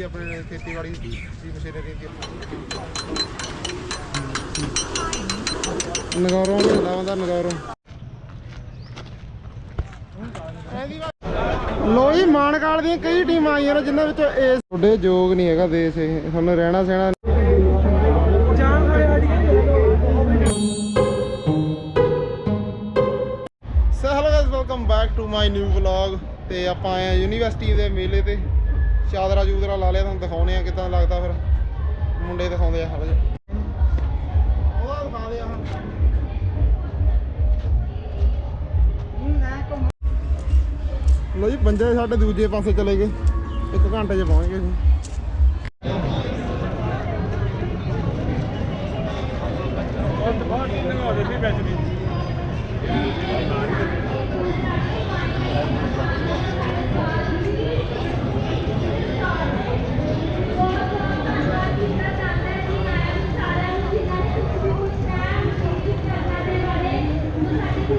ਵੀ ਆਪਣੇ ਖੇਤੀਬਾੜੀ ਦੀ ਮਸ਼ੀਨਰੀ ਦੀ ਨਗੌਰੋਂ ਹੁੰਦਾ ਬੰਦਾ, ਨਗੌਰੋਂ। ਲੋ ਜੀ ਮਾਨਕਾਲ ਦੀਆਂ ਕਈ ਟੀਮਾਂ ਆਈਆਂ ਨੇ, ਜਿਨ੍ਹਾਂ ਵਿੱਚੋਂ ਇਸ ਤੁਹਾਡੇ ਯੋਗ ਨਹੀਂ ਹੈਗਾ ਦੇਸ਼ ਇਹ, ਤੁਹਾਨੂੰ ਰਹਿਣਾ ਸਹਿਣਾ so hello guys welcome back to my new vlog ਤੇ ਆਪਾਂ ਆਏ ਆ ਯੂਨੀਵਰਸਿਟੀ ਦੇ ਮੇਲੇ ਤੇ। ਚਾਦਰਾ ਚੂਦਰਾ ਲਾ ਲਿਆ ਤੁਹਾਨੂੰ ਦਿਖਾਉਣੇ ਆ ਕਿਦਾਂ ਲੱਗਦਾ ਫਿਰ। ਮੁੰਡੇ ਦਿਖਾਉਂਦੇ ਆ ਹਲੋ ਜੀ ਉਹਦਾ ਦਿਖਾਉਂਦੇ ਆ ਹੁਣ ਲੋ ਜੀ ਬੰਦੇ ਸਾਡੇ ਦੂਜੇ ਪਾਸੇ ਚਲੇ ਗਏ। ਇੱਕ ਘੰਟੇ 'ਚ ਪਹੁੰਚ ਗਏ ਸੀ ਸਾਨਵੀਰ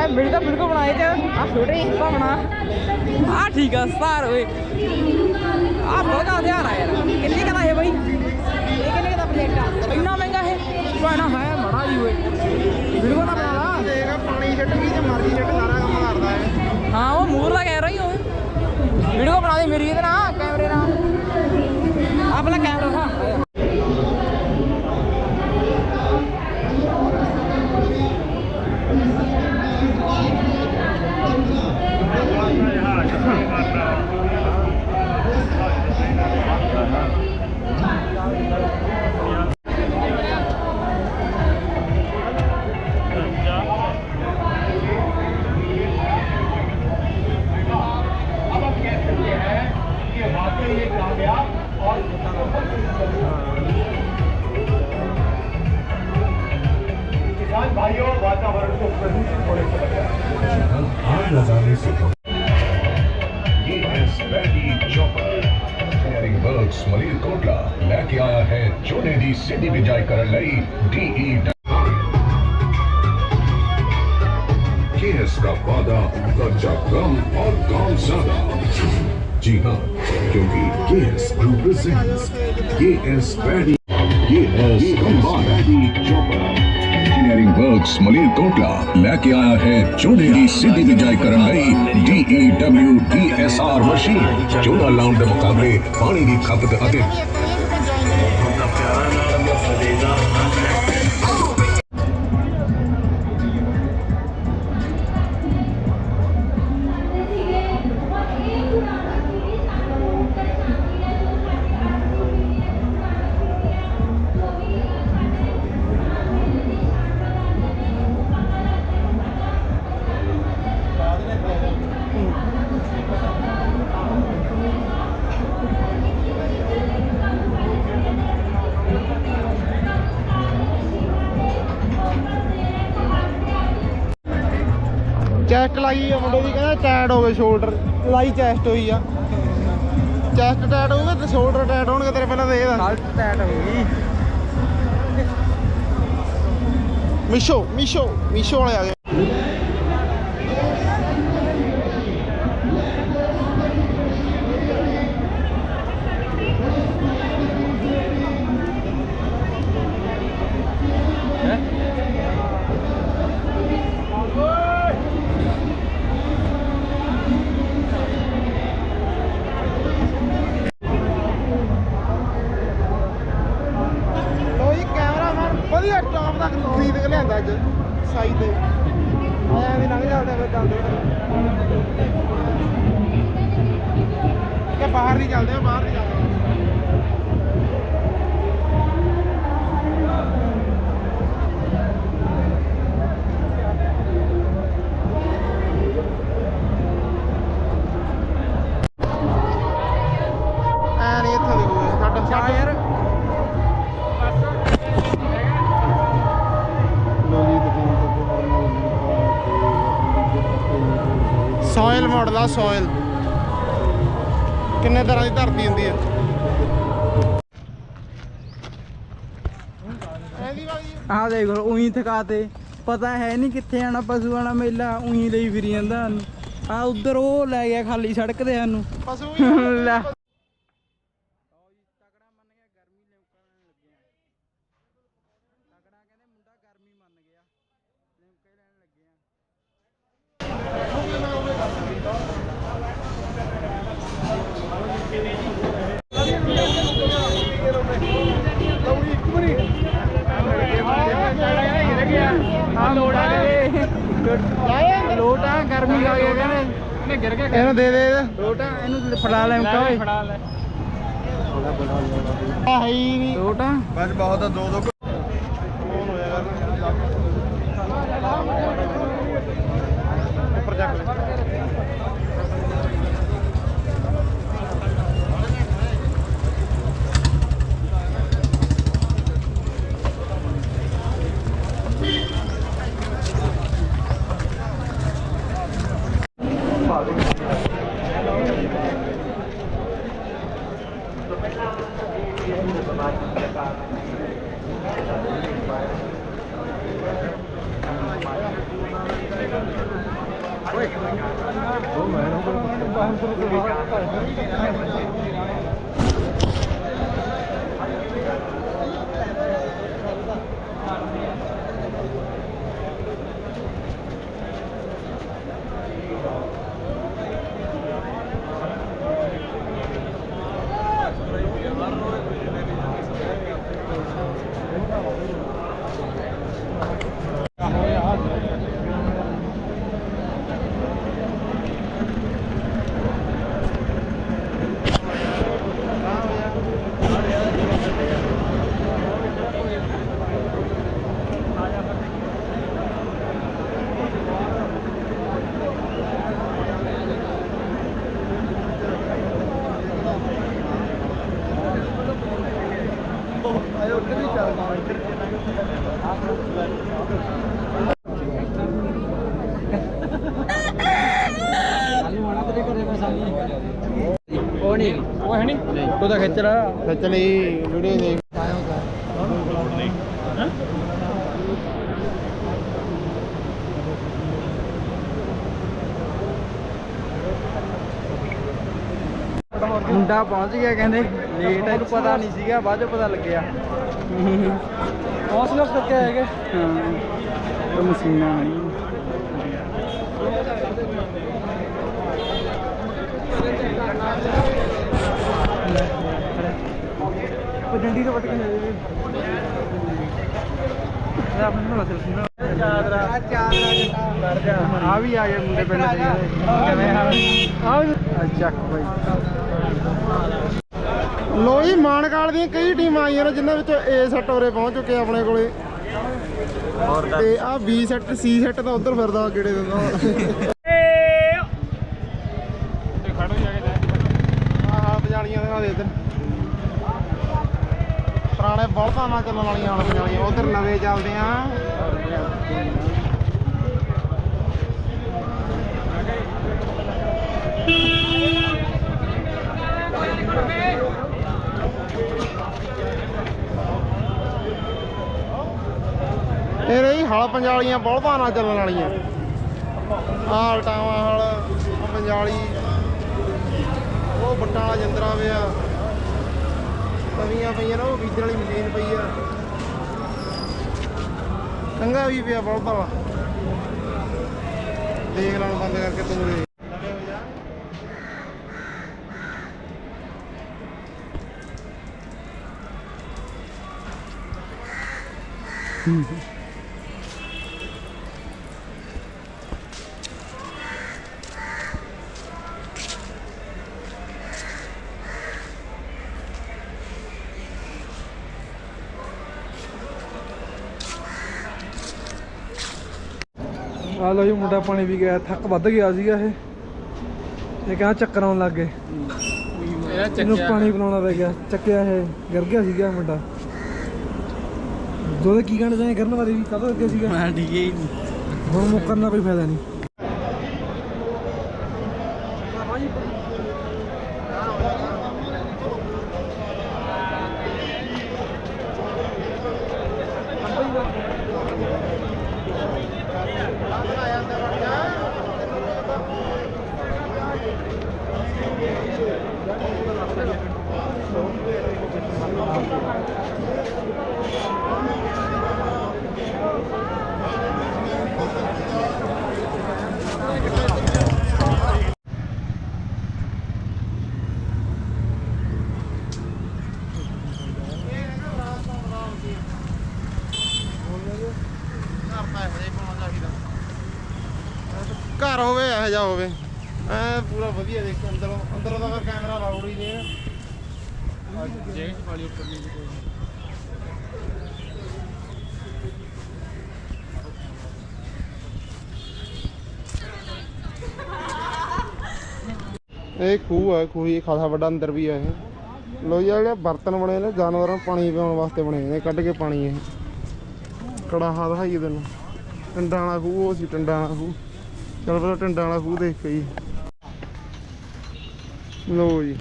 ਦੇ ਮੜਾ ਵੀਡੀਓ ਤਾਂ ਬਿਲਕੁਲ ਬਣਾਏ ਤੇ ਆ ਛੋਟੇ ਬਣਾ ਆ ਠੀਕ ਆ ਸਟਾਰ ਓਏ। ਆ ਬਹੁਤ ਹਥਿਆਰ ਆ ਯਾਰ। ਕਿੰਨੇ ਕਦਾ ਹੈ ਬਾਈ? ਇਹ ਕਿੰਨੇ ਦਾ ਪ੍ਰੋਜੈਕਟ ਆ? ਇੰਨਾ ਮਹਿੰਗਾ ਹੈ ਪਾਣਾ ਹੈ ਮੜਾ ਜੀ ਓਏ। ਵੀਡੀਓ ਨਾ ਬਣਾ ਲਾ ਦੇਗਾ ਪਾਣੀ ਛੱਡ ਗਈ ਤੇ ਮਰਜ਼ੀ ਛੱਡ ਸਾਰਾ ਕੰਮ ਕਰਦਾ ਹੈ ਹਾਂ ਉਹ ਮੂਰ ਦਾ ਕਹਿ ਰਹੀ ਓਏ। ਵੀਡੀਓ ਬਣਾ ਦੇ ਮੇਰੀ ਇਹਦੇ ਨਾਲ। KS paddy chopper engineering works Malerkotla ਲੈ ਕੇ ਆਇਆ ਹੈ ਝੋਨੇ ਦੀ ਸਿੱਧੀ ਬਿਜਾਈ ਕਰਨ ਲਈ DEW DSR ਮਸ਼ੀਨ ਝੋਨਾ ਲਾਉਣ ਦੇ ਮੁਕਾਬਲੇ ਪਾਣੀ ਦੀ ਖਪਤ ਅਤੇ ਚੈਸਟ ਲਾਈ ਆ ਮੁੰਡੇ ਦੀ ਕਹਿੰਦਾ ਟੈਟ ਹੋ ਗਏ ਸ਼ੋਲਡਰ ਲਾਈ ਚੈਸਟ ਹੋਈ ਆ। ਚੈਸਟ ਟੈਟ ਹੋਊਗਾ ਤੇ ਸ਼ੋਲਡਰ ਟੈਟ ਹੋਣਗੇ ਤੇਰੇ ਪਹਿਲਾਂ ਤਾਂ ਇਹ ਦੱਸ ਕੱਲ ਟੈਟ ਹੋ ਗਈ ਮਿਸ਼ੋ ਮਿਸ਼ੋ ਮਿਸ਼ੋ ਵਾਲੇ ਆ ਗਏ। ਸੋਇਲ ਮਾਡਲ ਆ ਸੋਇਲ ਕਿੰਨੇ ਤਰ੍ਹਾਂ ਦੀ ਧਰਤੀ ਹੁੰਦੀ ਹੈ ਵਾਲੀ ਆਹ ਦੇਖ ਉਹੀ ਥਕਾ ਤੇ ਪਤਾ ਹੈ ਨਹੀਂ ਕਿੱਥੇ ਆਣਾ ਪਸ਼ੂਆਂ ਦਾ ਮੇਲਾ ਉਹੀ ਲਈ ਫਿਰੀ ਜਾਂਦਾ ਆ ਉਧਰ ਉਹ ਲੈ ਗਿਆ ਖਾਲੀ ਸੜਕ ਤੇ ਸਾਨੂੰ। ਪਸ਼ੂ ਵੀ ਲੈ ਆ ਲੋਟ ਆ ਗਏ ਲੋਟ ਗਰਮੀ ਆ ਗਿਆ ਕਹਿੰਦੇ ਗਿਰ ਗਿਆ ਇਹਨੂੰ ਦੇ ਦੇ ਲੋਟ ਆ ਇਹਨੂੰ ਫੜਾ ਲੈ ਮੁਕਾ ਓਏ ਫੜਾ ਲੈ। ਆ ਹੈ ਹੀ ਨਹੀਂ ਲੋਟ ਬਸ ਬਹੁਤ ਆ ਦੋ ਦੋ Oh, man. I'm going to go ahead and put it in the back. ਤੂੰ ਤਾਂ ਖਿੱਚ ਲਾ ਸੱਚ ਲਈ ਵੀਡੀਓ ਦੇਖ। ਮੁੰਡਾ ਪਹੁੰਚ ਗਿਆ ਕਹਿੰਦੇ ਲੇਟ ਇਹਨੂੰ ਪਤਾ ਨਹੀਂ ਸੀਗਾ ਬਾਅਦ ਚੋਂ ਪਤਾ ਲੱਗਿਆ। ਹੌਸਲਾ ਕਰਕੇ ਆਏਗੇ ਹਾਂ ਇਹ ਮਸ਼ੀਨਾਂ ਨਹੀਂ ਡੰਡੀ ਤੋਂ ਵੱਟ ਕੇ ਲੈ ਦੇ ਇਹ ਆਪਣੇ ਨੂੰ ਬਦਲ ਸੁਣਾ ਚਾਦਰਾ ਚਾਦਰਾ ਆ ਵੀ ਆ ਗਏ ਮੁੰਡੇ ਪਿੰਡ ਦੇ। ਕਿਵੇਂ ਆ ਆ ਚੱਕ ਬਾਈ। ਲੋ ਜੀ ਮਾਨਕਾਲ ਦੀਆਂ ਕਈ ਟੀਮਾਂ ਆਈਆਂ ਨੇ ਜਿਨ੍ਹਾਂ ਵਿੱਚੋਂ ਏ ਸੈੱਟ ਉਰੇ ਪਹੁੰਚ ਚੁੱਕੇ ਆ ਆਪਣੇ ਕੋਲੇ। ਤੇ ਆ ਬੀ ਸੈੱਟ ਸੀ ਸੈੱਟ ਤਾਂ ਉਧਰ ਫਿਰਦਾ ਕਿਹੜੇ ਦਿੰਦਾ। ਆਹ ਆਹ ਬਜਾਲੀਆਂ ਦਿਖਾ ਦੇ ਇੱਧਰ ਪੁਰਾਣੇ ਬਲਦਾਂ ਨਾਲ ਚੱਲਣ ਵਾਲੀਆਂ ਹੁਣ ਬਜਾਲੀਆਂ ਉਧਰ ਨਵੇਂ ਚੱਲਦੇ ਆ। ਇਹ ਰਹੀ ਹਲ ਪੰਜਾਲੀਆਂ ਬਲਦਾਂ ਨਾਲ ਚੱਲਣ ਵਾਲੀਆਂ। ਆਹ ਹਲਟਾਵਾਂ ਹਲ, ਆਹ ਪੰਜਾਲੀ। ਉਹ ਬੱਟਾਂ ਵਾਲਾ ਜੰਦਰਾ ਪਿਆ ਤਵੀਆਂ ਪਈਆਂ ਨੇ, ਉਹ ਬੀਜਣ ਵਾਲੀ ਮਸ਼ੀਨ ਪਈ ਆ। ਕੰਗਾ ਵੀ ਪਿਆ ਬਹੁਤ ਭਲਾ ਦੇਖ ਲੈਣ ਬੰਦ ਕਰਕੇ ਤੂੰ ਦੇ ਆ ਲੋ ਜੀ ਮੁੰਡਾ ਪਾਣੀ ਵੀ ਗਿਆ ਥੱਕ ਵੱਧ ਗਿਆ ਸੀਗਾ ਇਹ। ਇਹ ਕਹਿੰਦਾ ਚੱਕਰ ਆਉਣ ਲੱਗ ਗਏ। ਇਹਨੂੰ ਪਾਣੀ ਪਿਲਾਉਣਾ ਪੈ ਗਿਆ ਚੱਕਿਆ ਇਹ ਗਿਰ ਗਿਆ ਸੀਗਾ ਮੁੰਡਾ। ਦੋਦੇ ਕੀ ਕਹਿਣਾ ਚਾਹੇ ਕਰਨ ਬਾਰੇ ਵੀ ਕਦੋਂ ਅੱਗੇ ਸੀਗਾ? ਮੈਂ ਠੀਕ ਹੀ ਨਹੀਂ ਹੁਣ ਮੁੱਕਰਨ ਕੋਈ ਫਾਇਦਾ ਨਹੀਂ। ਘਰ ਹੋਵੇ ਇਹੋ ਜਿਹਾ ਹੋਵੇ। ਐ ਪੂਰਾ ਵਧੀਆ ਦੇਖ ਅੰਦਰੋਂ ਅੰਦਰੋਂ ਦਾ ਕੈਮਰਾ ਲਾਉੜ ਹੀ ਨਹੀਂ ਜੇ ਵਾਲੀ ਉੱਪਰ ਨਹੀਂ ਇਹ ਖੂਹ ਹੈ ਖੂਹ ਹੀ ਖਾਸਾ ਵੱਡਾ ਅੰਦਰ ਵੀ ਹੈ ਇਹ। ਲੋ ਜਿਹੜੇ ਬਰਤਨ ਬਣੇ ਨੇ ਜਾਨਵਰਾਂ ਨੂੰ ਪਾਣੀ ਪਿਆਉਣ ਵਾਸਤੇ ਬਣੇ ਨੇ ਕੱਢ ਕੇ ਪਾਣੀ ਇਹ। ਕੜਾਹਾ ਦਿਖਾਈਏ ਤੈਨੂੰ। ਟੰਡਾਂ ਵਾਲਾ ਖੂਹ, ਉਹ ਸੀ ਟੰਡਾਂ ਵਾਲਾ ਖੂਹ। ਚਲ ਪਹਿਲਾਂ ਟੰਡਾਂ ਵਾਲਾ ਖੂਹ ਦੇਖ ਕੇ ਜੀ ਲੋ ਜੀ।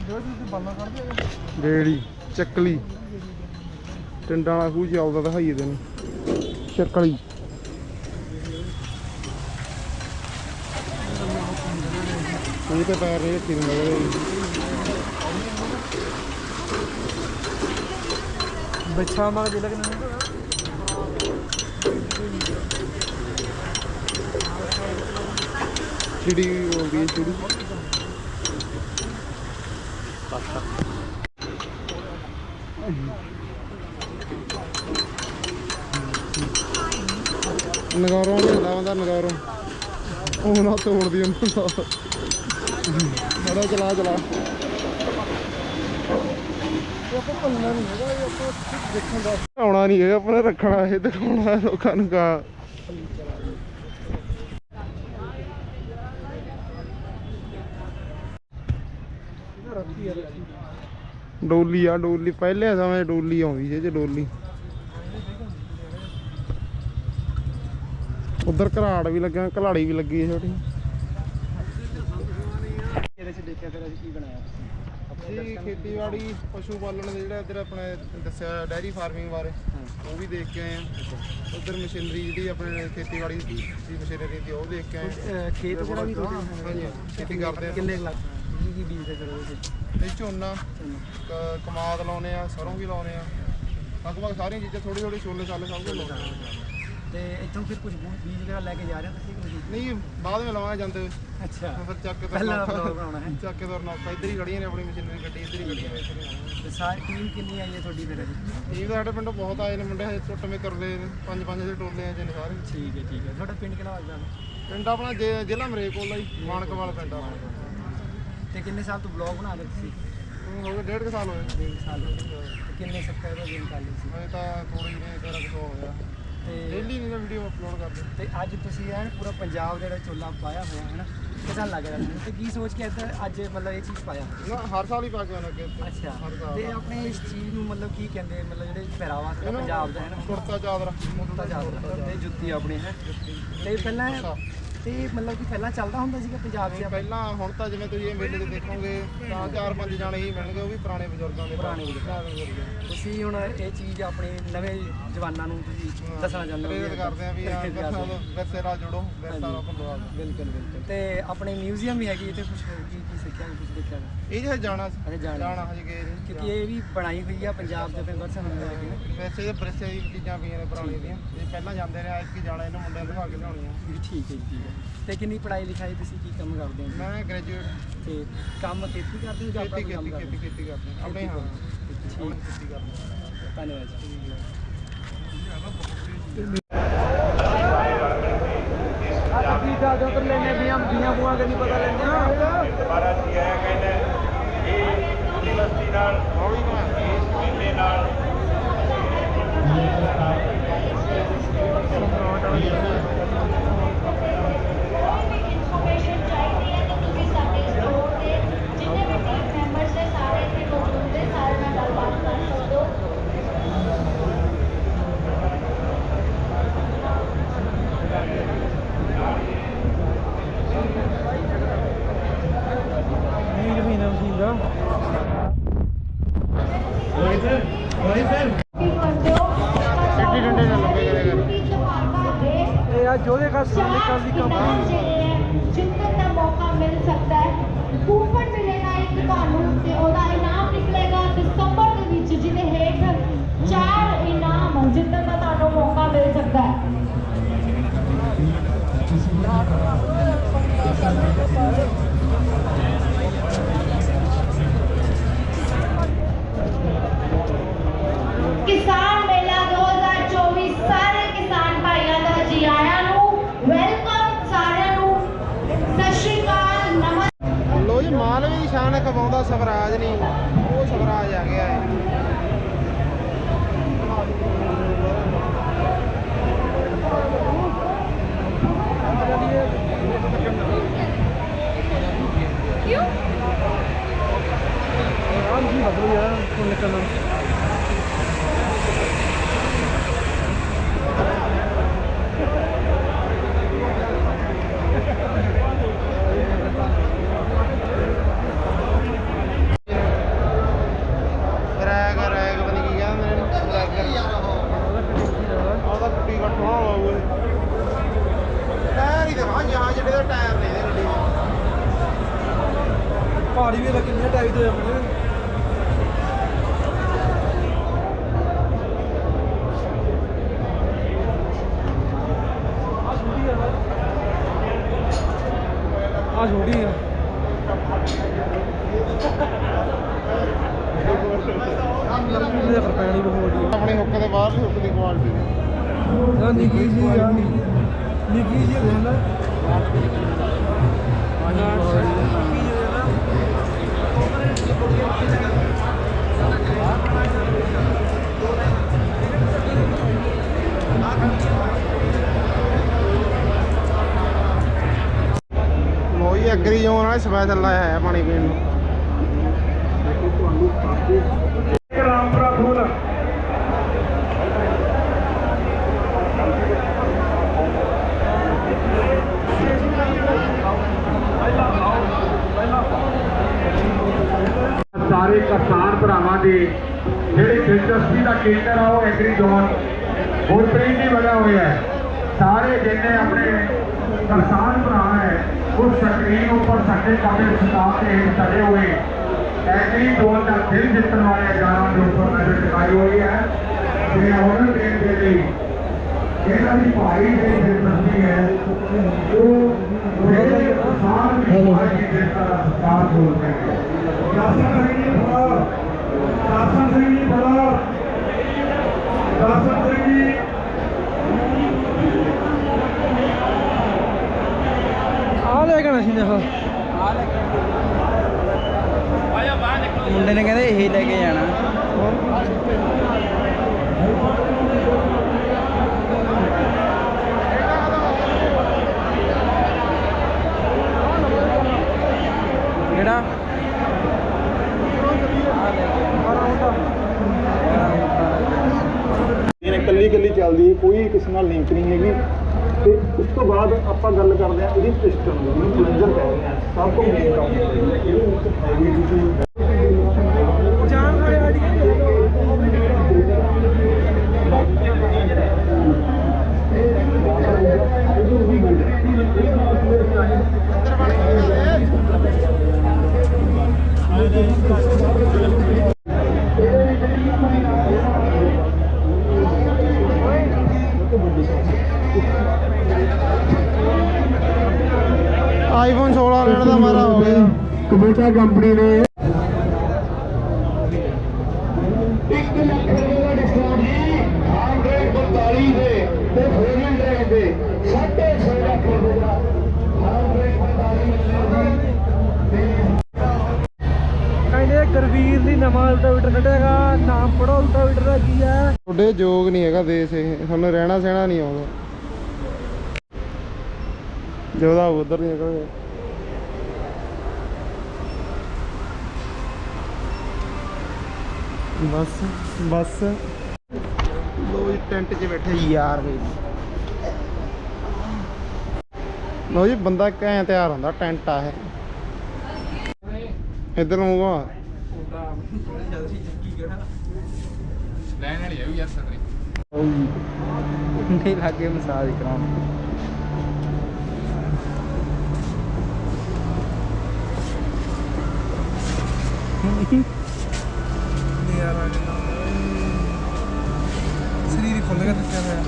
ਡੇੜੀ ਚੱਕਲੀ। ਟੰਡਾਂ ਵਾਲਾ ਖੂਹ ਚੱਲਦਾ ਦਿਖਾਈਏ ਤੈਨੂੰ। ਚੱਕਲੀ। ਇਹ ਤੇ ਪੈਰ ਨਹੀਂ ਰੱਖੀ ਦਿੰਦਾ ਬੱਚਾ ਮਗ ਦੇ ਲੱਗਣਾ ਚਿੜੀ ਹੋ ਗਈ ਚਿੜੀ ਨਗਾਰੋਂ ਹੁੰਦਾ ਬੰਦਾ, ਨਗਾਰੋਂ। ਉਹ ਨਾ ਤੋੜਦੀ ਉਹਨੂੰ ਬੜਾ ਚਲਾ ਚਲਾ। ਆਉਣਾ ਨਹੀਂ ਹੈਗਾ ਆਪਣਾ ਰੱਖਣਾ ਇਹ, ਦਿਖਾਉਣਾ ਲੋਕਾਂ ਨੂੰ ਕਾ। ਡੋਲੀ ਆ ਡੋਲੀ ਪਹਿਲੇ ਸਮੇਂ ਡੋਲੀ ਆਉਂਦੀ ਸੀ ਜੇ ਡੋਲੀ। ਉਧਰ ਘਰਾੜ ਵੀ ਲੱਗਿਆ ਘਲਾੜੀ ਵੀ ਲੱਗੀ ਹੈ ਛੋਟੀ ਇਹਦੇ ਚ ਦੇਖਿਆ ਫਿਰ ਅਸੀਂ ਕੀ ਬਣਾਇਆ ਜੀ ਖੇਤੀਬਾੜੀ ਪਸ਼ੂ ਪਾਲਣ ਦੇ ਜਿਹੜਾ ਇੱਧਰ ਆਪਣੇ ਦੱਸਿਆ ਡੈਰੀ ਫਾਰਮਿੰਗ ਬਾਰੇ ਉਹ ਵੀ ਦੇਖ ਕੇ ਆਏ ਆ ਉਧਰ ਮਸ਼ੀਨਰੀ ਜਿਹੜੀ ਆਪਣੇ ਖੇਤੀਬਾੜੀ ਦੀ ਮਸ਼ੀਨਰੀ ਦੀ ਉਹ ਦੇਖ ਕੇ ਆਏ ਆ ਖੇਤ ਜਿਹੜਾ ਵੀ ਤੁਹਾਡੇ ਹਾਂਜੀ ਖੇਤੀ ਕਰਦੇ ਆ। ਕਿੰਨੇ ਕੁ ਲੱਗ ਕੀ ਕੀ ਬੀਜ ਦੇ ਫਿਰ ਉਹਦੇ ਤੇ ਝੋਨਾ ਕ- ਕਮਾਦ ਲਾਉਨੇ ਆ ਸਰੋਂ ਵੀ ਲਾਉਨੇ ਆ। ਲਗਭਗ ਸਾਰੀਆਂ ਚੀਜ਼ਾਂ ਥੋੜੀ ਥੋੜੀ ਛੋਲੇ ਛਾਲੇ ਸਭ ਕੁਝ ਆ। ਤੇ ਇੱਥੋਂ ਫਿਰ ਕੁਝ ਬੀਜ ਵਗੈਰਾ ਲੈ ਕੇ ਜਾ ਰਹੇ ਹੋ ਤੁਸੀਂ ਕਿ ਨਹੀਂ ਨਹੀਂ ਬਾਅਦ ਵਿੱਚ ਲਾਵਾਂਗੇ ਜਾਂਦੇ ਹੋਏ। ਅੱਛਾ। ਫਿਰ ਚੱਕ ਕੇ ਪਹਿਲਾਂ ਤੁਰਨਾ vlog ਬਣਾਉਣਾ ਹੈ। ਚੱਕ ਕੇ ਤੁਰਨਾ ਔਖਾ ਇੱਧਰ ਹੀ ਖੜੀਆਂ ਨੇ ਆਪਣੀ ਮਸ਼ੀਨਰੀ ਗੱਡੀ ਇੱਧਰ ਹੀ ਖੜੀਆਂ ਨੇ ਇੱਧਰ ਹੀ। ਤੇ ਸਾਰੀ ਟੀਮ ਕਿੰਨੀ ਆਈ ਹੈ ਤੁਹਾਡੀ ਫਿਰ? ਇਹ ਤਾਂ ਸਾਡੇ ਪਿੰਡੋਂ ਬਹੁਤ ਆਏ ਨੇ ਮੁੰਡੇ ਹਜੇ ਟੁੱਟਵੇਂ ਤੁਰਲੇ ਨੇ। ਪੰਜ ਪੰਜ ਦੇ ਟੋਲੇ ਆ ਜਿਹਨੇ ਸਾਰੇ। ਠੀਕ ਹੈ ਠੀਕ ਹੈ। ਤੁਹਾਡਾ ਪਿੰਡ ਕਿਹੜਾ ਲੱਗਦਾ? ਪਿੰਡ ਆਪਣਾ ਜੇ- ਜ਼ਿਲ੍ਹਾ ਮਰੇਕੋਲਾ ਜੀ ਮਾਨਕਵਾਲ ਪਿੰਡ ਆ ਤੇ ਕਿੰਨੇ ਸਾਲ ਤੋਂ ਬਲੌਗ ਬਣਾ ਰਹੇ ਤੁਸੀਂ? ਹੋ ਗਏ ਡੇਢ ਕੁ ਸਾਲ ਹੋਏ ਡੇਢ ਸਾਲ ਹੋ ਗਏ। ਤੇ ਕਿੰਨੇ ਸਬਸਕ੍ਰਾਈਬਰ ਗੇਨ ਕਰ ਲਏ ਸੀ ਹਜੇ ਤਾਂ ਥੋੜੀ ਨੇ ਤੇਰਾ ਕੁ ਸੌ ਹੋਇਆ ਤੇ ਡੇਲੀ ਨਹੀਂ ਵੀਡੀਓ ਅਪਲੋਡ ਕਰਦੇ। ਤੇ ਅੱਜ ਤੁਸੀਂ ਐਨ ਪੂਰਾ ਪੰਜਾਬ ਜਿਹੜਾ ਚੋਲਾ ਪਾਇਆ ਹੋਇਆ ਹੈ ਨਾ ਕਿਦਾਂ ਲੱਗ ਰਿਹਾ ਤੁਹਾਨੂੰ? ਤੇ ਕੀ ਸੋਚ ਕੇ ਇੱਧਰ ਅੱਜ ਮਤਲਬ ਇਹ ਚੀਜ਼ ਪਾਇਆ? ਨਾ ਹਰ ਸਾਲ ਹੀ ਪਾ ਕੇ ਆਉਣਾ ਅੱਗੇ। ਅੱਛਾ। ਹਰ ਸਾਲ ਤੇ ਆਪਣੇ ਇਸ ਚੀਜ਼ ਨੂੰ ਮਤਲਬ ਕੀ ਕਹਿੰਦੇ ਮਤਲਬ ਜਿਹੜੇ ਪਹਿਰਾਵਾ ਸੀ ਪੰਜਾਬ ਦਾ ਹੈ ਨਾ? ਕੁੜਤਾ ਚਾਦਰਾ। ਮੁੱਤਾ ਜਾਂਦਾ ਤੇ ਜੁੱਤੀ ਆਪਣੀ ਹੈ। ਤੇ ਪਹਿਲਾਂ ਤੇ ਮਤਲਬ ਕਿ ਪਹਿਲਾਂ ਚੱਲਦਾ ਹੁੰਦਾ ਸੀਗਾ ਪੰਜਾਬ 'ਚ। ਪਹਿਲਾਂ ਹੁਣ ਤਾਂ ਜਿਵੇਂ ਤੁਸੀਂ ਇਹ ਮੇਲੇ ਤੇ ਦੇਖੋਗੇ ਤਾਂ ਚਾਰ ਪੰਜ ਜਾਣੇ ਹੀ ਮਿਲਣਗੇ ਉਹ ਵੀ ਪੁਰਾਣੇ ਬਜ਼ੁਰਗਾਂ ਦੇ ਪੁਰਾਣੇ ਬਜ਼ੁਰਗ। ਤੁਸੀਂ ਹੁਣ ਇਹ ਚੀਜ਼ ਆਪਣੇ ਨਵੇਂ ਜਵਾਨਾਂ ਨੂੰ ਤੁਸੀਂ ਦੱਸਣਾ ਚਾਹੁੰਦੇ ਹੋ ਕਰਦੇ ਆ ਵੀ ਆ ਨਾਲ ਜੁੜੋ ਨਾਲ ਬਿਲਕੁਲ ਬਿਲਕੁਲ। ਤੇ ਆਪਣੇ ਮਿਊਜ਼ੀਅਮ ਵੀ ਹੈਗੀ ਇੱਥੇ ਕੁਝ ਕੀ ਕੀ ਸਿੱਖਿਆ ਕੁਝ ਦੇਖਿਆ ਇਹ ਜੇ ਜਾਣਾ ਅਰੇ ਜਾਣਾ। ਹਜੇ ਗਏ ਕਿਉਂਕਿ ਇਹ ਵੀ ਬਣਾਈ ਹੋਈ ਆ ਪੰਜਾਬ ਦੇ ਪਿੰਡ ਵਰਸਨ ਹੁੰਦੇ ਹੈਗੇ ਨੇ ਵੈਸੇ ਇਹ ਬਰਸੇ ਦੀ ਚੀਜ਼ਾਂ ਪਈਆਂ ਨੇ ਪੁਰਾਣੀਆਂ। ਦੀਆਂ ਇਹ ਪਹਿਲਾਂ ਜਾਂਦੇ ਰਹੇ ਅੱਜ ਕੀ ਜਾਣਾ ਇਹਨਾਂ ਮੁੰਡਿਆਂ ਨੂੰ ਦਿਖਾ ਕੇ ਲਿਆਉਣੀਆਂ। ਠੀਕ ਹੈ ਜੀ, ਤੇ ਕਿੰਨੀ ਪੜ੍ਹਾਈ ਲਿਖਾਈ ਤੁਸੀਂ ਕੀ ਕੰਮ ਕਰਦੇ ਹੋ? ਮੈਂ ਗ੍ਰੈਜੂਏਟ ਤੇ ਕੰਮ ਖੇਤੀ ਕਰਦੇ ਹੋ ਜਾਂ ਆਪਣਾ ਖੇਤੀ ਕੋਈ ਕੰਮ ਖੇਤੀ ਕਰਦੇ ਖੇਤੀ ਖੇਤੀ ਕਰਦੇ ਹਾਂ। ਆਪਣੇ ਹਾਂ। ਠੀਕ ਖੇਤੀ ਕਰਦੇ ਹਾਂ। ਧੰਨਵਾਦ ਜੀ। ਕੀ ਜਾ ਕਰ ਲੈਨੇ ਵੀ ਹਮ ਦੀਆਂ ਬੁਆ ਕੇ ਨਹੀਂ ਪਤਾ ਲੈਂਦੇ ਦੁਬਾਰਾ ਜੀ ਆਇਆ ਕਹਿੰਦੇ ਇਹ ਯੂਨੀਵਰਸਿਟੀ ਨਾਲ ਹੌਲੀ ਘੁਮਾ ਇਸ ਮੇਲੇ ਨਾਲ ਸਿੱਟੀ ਡੰਡੇ ਨਾਲ ਲੰਬੇ ਕਰਿਆ ਕਰ ਇਹ ਆ ਜੋਦੇ ਕਾ ਨਿਕਲ ਦੀ ਕੰਪਨੀ ਜਿੱਤਣ ਦਾ ਮੌਕਾ ਮਿਲ ਸਕਦਾ ਹੈ ਕੂਪਨ ਮਿਲੇਗਾ ਇੱਕ ਤੁਹਾਨੂੰ ਤੇ ਉਹਦਾ ਇਨਾਮ ਨਿਕਲੇਗਾ ਦਸੰਬਰ ਦੇ ਵਿੱਚ ਜਿਹਦੇ ਹੇਠ ਚਾਰ ਇਨਾਮ ਜਿੱਤਣ ਦਾ ਤੁਹਾਨੂੰ ਮੌਕਾ ਮਿਲ ਸਕਦਾ ਹੈ ਕਿਸਾਨ ਮੇਲਾ 2024 ਸਾਰੇ ਕਿਸਾਨ ਭਾਈਆਂ ਦਾ ਜੀ ਆਇਆਂ ਨੂੰ ਵੈਲਕਮ ਸਾਰਿਆਂ ਨੂੰ ਸਤਿ ਸ਼੍ਰੀ ਅਕਾਲ ਨਮਸਕਾਰ ਲੋ ਜੀ ਮਾਲਵੇ ਦੀ ਸ਼ਾਨ ਖਵਾਉਂਦਾ ਸਵਰਾਜ ਨਹੀਂ। ਉਹ ਸਵਰਾਜ ਆ ਗਿਆ ਹੈ। ਆਮ ਜੀ ਬਦਲ ਯਾਰ ਕੋਲ ਨਿਕਲਣਾ ਰੈਗ ਰੈਗ ਪਤਾ ਨੀ ਕੀ ਕਹਿੰਦੇ ਨੇ ਰੈਗ ਉਹਦਾ ਟੁੱਟੀ ਕੱਟ ਹੋਣਾ ਹੋਊਗਾ ਟਾਇਰ ਹੀ ਦਿਖਾ ਜਹਾਂ ਜਿਹੜੇ ਦਾ ਟਾਇਰ ਨੇ ਇਹਦੇ ਗੱਡੀ ਦੇ ਪਹਾੜੀ ਵੀ ਕਿੰਨੇ ਟਾਈਪ ਦੇ ਆਪਣੇ ਆ ਛੋਟੀ ਆ ਇਹਦੇ ਪਰ ਪੈਣੀ ਬਹੁਤ ਵੱਡੀ ਆ ਆਪਣੀ ਹੁੱਕ ਦੇ ਬਾਹਰ ਦੀ ਹੁੱਕ ਦੀ ਕੁਆਲਿਟੀ ਨੇ ਆ ਨਿੱਕੀ ਜੀ ਆ ਨਿੱਕੀ ਜੀ ਹੁੰਦਾ ਲੋ ਜੀ ਐਗਰੀ ਜ਼ੋਨ ਵਾਲੇ ਸਪੈਸ਼ਲ ਪਾਣੀ ਪੀਣ ਨੂੰ। ਰਾਮਪੁਰਾ ਫੂਲ ਸਾਰੇ ਕਿਸਾਨ ਭਰਾਵਾਂ ਦੀ ਜਿਹੜੀ ਦਿਲਚਸਪੀ ਦਾ ਕੇਂਦਰ ਆ, ਉਹ ਐਗਰੀ ਜ਼ੋਨ ਗੁਰਪ੍ਰੀਤ ਜੀ ਬਣਾ ਹੋਇਆ ਹੈ। ਸਾਰੇ ਜਿੰਨੇ ਆਪਣੇ ਕਿਸਾਨ ਭਰਾ ਹੈ ਉਸ ਸਕਰੀਨ ਉੱਪਰ ਸਾਡੇ ਕਾਬਿਲ ਸਟਾਫ ਦੇ ਹੇਠ ਚੜੇ ਹੋਏ ਐਗਰੀ ਜ਼ੋਨ ਦਾ ਦਿਲ ਜਿੱਤਣ ਵਾਲੇ ਅਜਾਰਾਂ ਦੇ ਉੱਪਰ ਨਜ਼ਰ ਟਿਕਾਈ ਹੋਈ ਹੈ ਤੇ ਆਰਡਰ ਦੇਣ ਦੇ ਲਈ ਇਹਨਾਂ ਦੀ ਭਾਈ ਦੇ ਦਿਲਚਸਪੀ ਹੈ ਉਹ ਜਿਹੜੇ ਕਿਸਾਨ ਦੀ ਭਾਈ ਦੀ ਦਿਲਚਸਪੀ ਦਾ ਸਤਿਕਾਰ ਬੋਲਦੇ ਹੈ ਦਾਸਨ ਸਿੰਘ ਜੀ ਬੜਾ ਦਾਸਨ ਸਿੰਘ ਜੀ ਬੜਾ ਦਾਸਨ ਸਿੰਘ ਜੀ ਆ ਲੈ ਕੇ ਮੁੰਡੇ ਨੇ ਕਹਿੰਦੇ ਇਹ ਲੈ ਕੇ ਜਾਣਾ। ਕਿਹੜਾ? ਇਹਨੇ ਇਕੱਲੀ ਇਕੱਲੀ ਚੱਲਦੀ ਹੈ, ਕੋਈ ਕਿਸੇ ਨਾਲ ਲਿੰਕ ਨਹੀਂ ਹੈਗੀ। ਤੇ ਉਸ ਤੋਂ ਬਾਅਦ ਆਪਾਂ ਗੱਲ ਕਰਦੇ ਹਾਂ ਇਹਦੀ ਪਿਸਟਨ ਦੀ ਪਲੰਜਰ ਕਹਿੰਦੇ ਆ ਸਭ ਤੋਂ ਮੇਨ ਕੰਮ ਇਹਦੇ ਵਿੱਚ ਹੈਵੀ ਡਿਊਟੀ ਆਈਫੋਨ 16 ਲੈਣ ਦਾ ਮਾਰਾ ਹੋ ਗਿਆ। ਕਬੂਟਾ ਕੰਪਨੀ ਨੇ ਇੱਕ ਲੱਖ ਰੁਪਏ ਦਾ ਡਿਸਕਾਊਂਟ ਜੀ ਆਂਡਰੋਇਡ 42 ਦੇ ਤੇ ਫੋਰਨ ਡਰਾਈਵ ਦੇ 6.5 ਲੱਖ ਰੁਪਏ ਦਾ ਆਂਡਰੋਇਡ 42 ਮਿਲਣਾ ਜੀ ਕਹਿੰਦੇ ਗੁਰਵੀਰ ਦੀ ਨਵਾਂ ਅਲਟਾਵੀਟਰ ਕੱਢੇਗਾ ਨਾਮ ਪੜੋ ਅਲਟਾਵੀਟਰ ਦਾ ਕੀ ਹੈ ਤੁਹਾਡੇ ਯੋਗ ਨਹੀਂ ਹੈਗਾ ਦੇਸ਼ ਇਹ ਤੁਹਾਨੂੰ ਰਹਿਣਾ ਸਹਿਣਾ ਨਹੀਂ ਆਉਂਦਾ ਉਧਰ ਨਹੀਂ ਨਿਕਲ ਗਿਆ ਬਸ ਬਸ। ਲੋ ਜੀ ਟੈਂਟ 'ਚ ਬੈਠੇ ਯਾਰ ਵੇ ਲੋ ਜੀ ਬੰਦਾ ਕਹਿ ਤਿਆਰ ਹੁੰਦਾ ਟੈਂਟ ਆ ਇਹ। ਇੱਧਰ ਨੂੰ ਹੋਊਗਾ ਲੈਣ ਵਾਲੀ ਹੈ ਵੀ ਯਾਰ ਸਤਰੀ ਨਹੀਂ ਲੱਗੇ ਮਸਾਜ ਕਰਾਉਣ। ਨਜ਼ਾਰਾ ਕਿੰਨਾ ਸਰੀਰ ਹੀ ਖੁੱਲ ਗਿਆ ਥੱਕਿਆ ਹੋਇਆ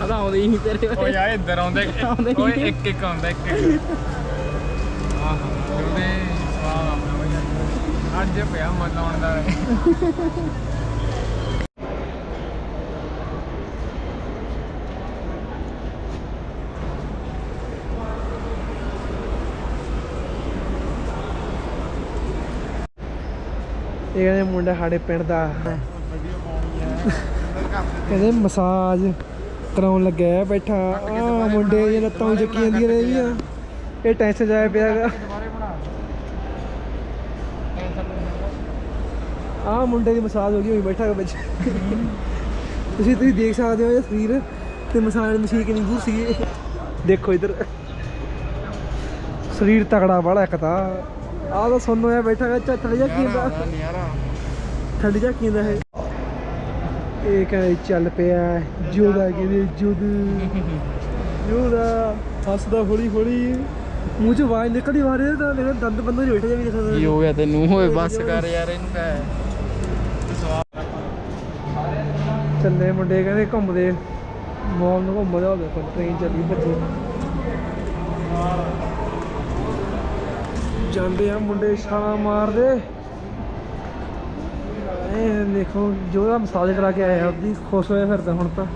ਆਦਾ ਆਉਂਦੇ ਹੀ ਨਹੀਂ ਤੇਰੇ ਓਏ ਆ ਇੱਧਰ ਆਉਂਦੇ ਆਉਂਦੇ ਹੀ ਓਏ ਨਹੀਂ। ਇੱਕ ਇੱਕ ਆਉਂਦਾ ਇੱਕ ਇੱਕ ਆਹ, ਉਹਦੇ ਸਵਾਦ ਆਉਂਦਾ ਓਏ ਅੱਜ ਪਿਆ ਮਨ ਲਾਉਣ ਦਾ ਇਹ ਕਹਿੰਦੇ ਮੁੰਡਾ ਸਾਡੇ ਪਿੰਡ ਦਾ। ਕਹਿੰਦੇ ਮਸਾਜ ਕਰਾਉਣ ਲੱਗਿਆ ਬੈਠਾ। ਆ ਮੁੰਡੇ ਦੀਆਂ ਲੱਤਾਂ ਚੱਕੀ ਜਾਂਦੀਆਂ ਨੇ ਇਹਦੀਆਂ। ਇਹ ਟੈਂਸ਼ਨ ਜਾਇਆ ਪਿਆਗਾ ਆ ਮੁੰਡੇ ਦੀ ਮਸਾਜ ਹੋ ਗਈ ਹੋਈ ਬੈਠਾ ਹੈ ਵਿੱਚ। ਤੁਸੀਂ ਤੁਸੀਂ ਦੇਖ ਸਕਦੇ ਹੋ ਇਹ ਸਰੀਰ ਤੇ ਮਸਾਜ ਮਸ਼ੀਨ ਕਿੰਨੀ ਦੂਰ ਸੀ ਦੇਖੋ ਇਧਰ। ਸਰੀਰ ਤਗੜਾ ਵਾਲਾ ਇੱਕ ਤਾਂ। ਆਹ ਤਾਂ ਸੁਣ ਹੋਇਆ ਬੈਠਾ ਹੈ ਥੱਲੇ ਜਾ ਕੀ ਹੁੰਦਾ ਥੱਲੇ ਜਾ ਕੀ ਹੁੰਦਾ ਹੈ ਇਹ। ਕਹਿੰਦੇ ਚੱਲ ਪਿਆ ਜੋਦਾ ਕਿਵੇਂ ਜੁਦ। ਜੋਦਾ ਹੱਸਦਾ ਹੌਲੀ ਹੌਲੀ। ਮੂੰਹ ਚ ਆਵਾਜ਼ ਨਿਕਲਦੀ ਆ ਰਹੀ ਤਾਂ ਮੇਰੇ ਦੰਦ ਬੰਦ ਹੋ ਬੈਠੇ ਜਾਂਦੇ ਦੇਖੋ ਕੀ ਹੋ ਗਿਆ ਤੈਨੂੰ? ਓਏ ਬੱਸ ਕਰ ਯਾਰ ਇਹਨੂੰ ਕਹਿ। ਚੱਲੇ ਮੁੰਡੇ ਕਹਿੰਦੇ ਘੁੰਮਦੇ। ਮੌਲ ਨੂੰ ਘੁੰਮਦਾ ਹੋਵੇ ਟ੍ਰੇਨ ਚੱਲੀ ਭੱਜੀ। ਜਾਂਦੇ ਆ ਮੁੰਡੇ ਛਾਲਾਂ ਮਾਰਦੇ। ਇਹ ਦੇਖੋ, ਜੋ ਮਸਾਜ ਕਰਾ ਕੇ ਆਇਆ, ਉਹਦੀ ਖੁਸ਼ ਹੋਇਆ ਫਿਰਦਾ ਹੁਣ ਤਾਂ।